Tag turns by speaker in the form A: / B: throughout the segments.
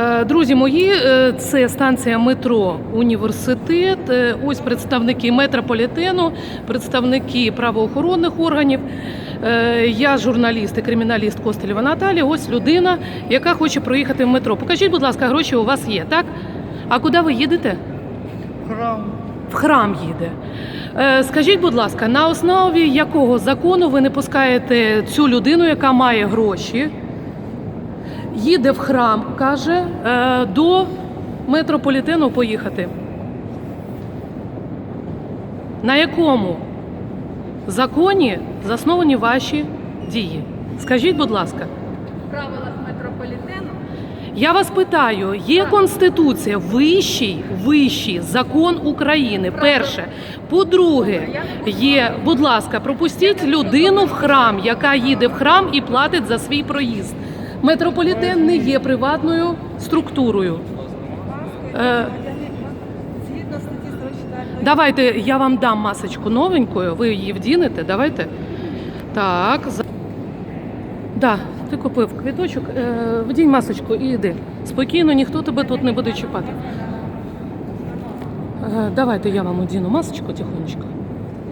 A: Е, Друзі мої, е, це станція метро Університет. Е, Ось представники метрополітену, представники правоохоронних органів. Я журналіст і криміналіст Костелєва Наталія. Ось людина, яка хоче проїхати в метро. Покажіть, будь ласка, гроші у вас є, так? А куди ви їдете?
B: Храм.
A: В храм їде. Скажіть, будь ласка, на основі якого закону ви не пускаєте цю людину, яка має гроші, їде в храм, каже, е, до метрополітену поїхати? На якому законі засновані ваші дії? Скажіть, будь ласка.
C: В правилах метрополітену
A: Я вас питаю, є конституція, вищий, вищий закон України. Перше. По-друге, є, будь ласка, пропустіть людину в храм, яка їде в храм і платить за свій проїзд. Метрополітен не є приватною структурою. Е,
C: згідно статті 104
A: давайте я вам дам масочку новенькою, ви її вдінете. Давайте. Так. Да, ти купив квіточок, е, вдінь масочку і йди. Спокійно, ніхто тебе тут не буде чіпати. Е, давайте я вам одіну масочку тихонечко.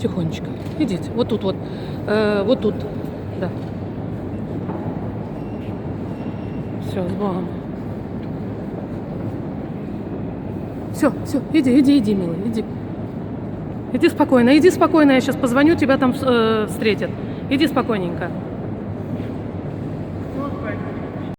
A: Тихонечко. Ідіть, отут, от. Е, отут. Да. Все, з Богом. Все, все, иди, иди, иди, милый, иди. Иди спокойно, иди спокойно, я сейчас позвоню, тебя там э, встретят. Иди спокойненько.